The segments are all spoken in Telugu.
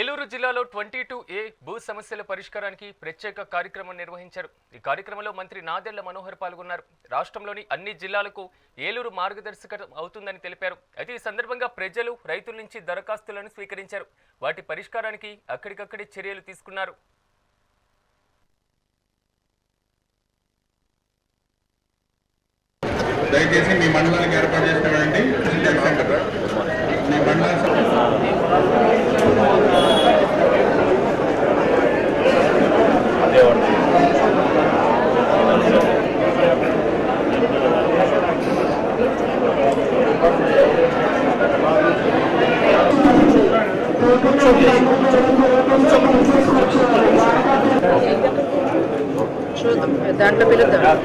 ఏలూరు జిల్లాలో ట్వంటీ టూ ఏ భూ సమస్యల పరిష్కారానికి ప్రత్యేక కార్యక్రమం నిర్వహించారు. ఈ కార్యక్రమంలో మంత్రి నాదెళ్ళ మనోహర్ పాల్గొన్నారు. రాష్ట్రంలోని అన్ని జిల్లాలకు ఏలూరు మార్గదర్శకం అవుతుందని తెలిపారు. అయితే ఈ సందర్భంగా ప్రజలు రైతుల నుంచి దరఖాస్తులను స్వీకరించారు. వాటి పరిష్కారానికి అక్కడికక్కడే చర్యలు తీసుకున్నారు. దయచేసి మీ మండలానికి ఏర్పాటు చేసినటువంటి మీ మండలానికి దాంట్లో పిలుద్దాం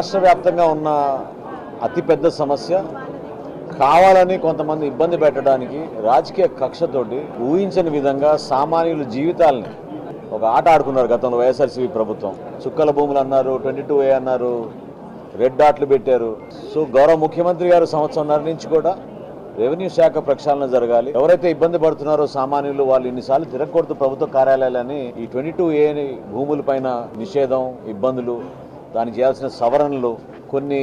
రాష్ట్ర వ్యాప్తంగా ఉన్న అతిపెద్ద సమస్య కావాలని కొంతమంది ఇబ్బంది పెట్టడానికి రాజకీయ కక్షతోటి ఊహించని విధంగా సామాన్యుల జీవితాలని ఒక ఆట ఆడుకున్నారు గతంలో వైఎస్ఆర్సీపీ ప్రభుత్వం. చుక్కల భూములు అన్నారు ట్వంటీ టూ ఏ అన్నారు రెడ్ డాట్లు పెట్టారు. సో గౌరవ ముఖ్యమంత్రి గారు సంవత్సరంన్నర నుంచి కూడా రెవెన్యూ శాఖ ప్రక్షాళన జరగాలి. ఎవరైతే ఇబ్బంది పడుతున్నారో సామాన్యులు వాళ్ళు ఇన్నిసార్లు తిరగకూడదు ప్రభుత్వ కార్యాలయాలని ఈ ట్వంటీ టూ ఏ భూములపైన నిషేధం ఇబ్బందులు దానికి చేయాల్సిన సవరణలు కొన్ని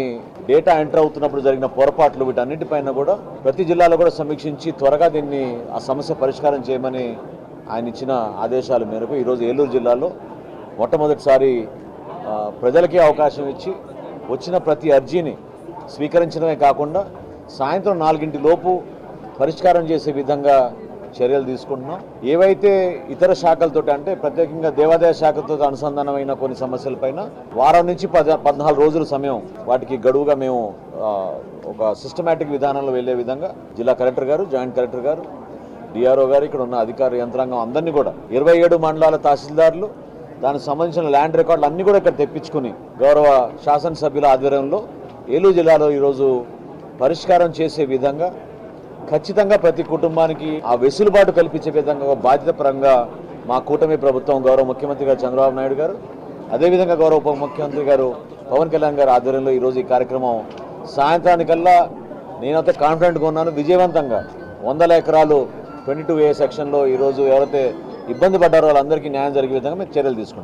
డేటా ఎంటర్ అవుతున్నప్పుడు జరిగిన పొరపాట్లు వీటన్నిటిపైన కూడా ప్రతి జిల్లాలో కూడా సమీక్షించి త్వరగా దీన్ని ఆ సమస్య పరిష్కారం చేయమని ఆయన ఇచ్చిన ఆదేశాల మేరకు ఈరోజు ఏలూరు జిల్లాలో మొట్టమొదటిసారి ప్రజలకే అవకాశం ఇచ్చి వచ్చిన ప్రతి అర్జీని స్వీకరించడమే కాకుండా సాయంత్రం నాలుగింటి లోపు పరిష్కారం చేసే విధంగా చర్యలు తీసుకుంటున్నాం. ఏవైతే ఇతర శాఖలతో అంటే ప్రత్యేకంగా దేవాదాయ శాఖతో అనుసంధానమైన కొన్ని సమస్యలపైన వారం నుంచి పద పద్నాలుగు రోజుల సమయం వాటికి గడువుగా మేము ఒక సిస్టమేటిక్ విధానంలో వెళ్ళే విధంగా జిల్లా కలెక్టర్ గారు జాయింట్ కలెక్టర్ గారు డిఆర్ఓ గారు ఇక్కడ ఉన్న అధికార యంత్రాంగం అందరినీ కూడా ఇరవై ఏడు మండలాల తహసీల్దారులు దానికి సంబంధించిన ల్యాండ్ రికార్డులు అన్నీ కూడా ఇక్కడ తెప్పించుకుని గౌరవ శాసనసభ్యుల ఆధ్వర్యంలో ఏలూరు జిల్లాలో ఈరోజు పరిష్కారం చేసే విధంగా ఖచ్చితంగా ప్రతి కుటుంబానికి ఆ వెసులుబాటు కల్పించే విధంగా ఒక బాధ్యతపరంగా మా కూటమి ప్రభుత్వం గౌరవ ముఖ్యమంత్రి గారు చంద్రబాబు నాయుడు గారు అదేవిధంగా గౌరవ ఉప ముఖ్యమంత్రి గారు పవన్ కళ్యాణ్ గారి ఆధ్వర్యంలో ఈరోజు ఈ కార్యక్రమం. సాయంత్రానికల్లా నేనైతే కాన్ఫిడెంట్గా ఉన్నాను విజయవంతంగా వందల ఎకరాలు ట్వంటీ టూ ఏ సెక్షన్లో ఈరోజు ఎవరైతే ఇబ్బంది పడ్డారో వాళ్ళందరికీ న్యాయం జరిగే విధంగా మేము చర్యలు తీసుకుంటాం.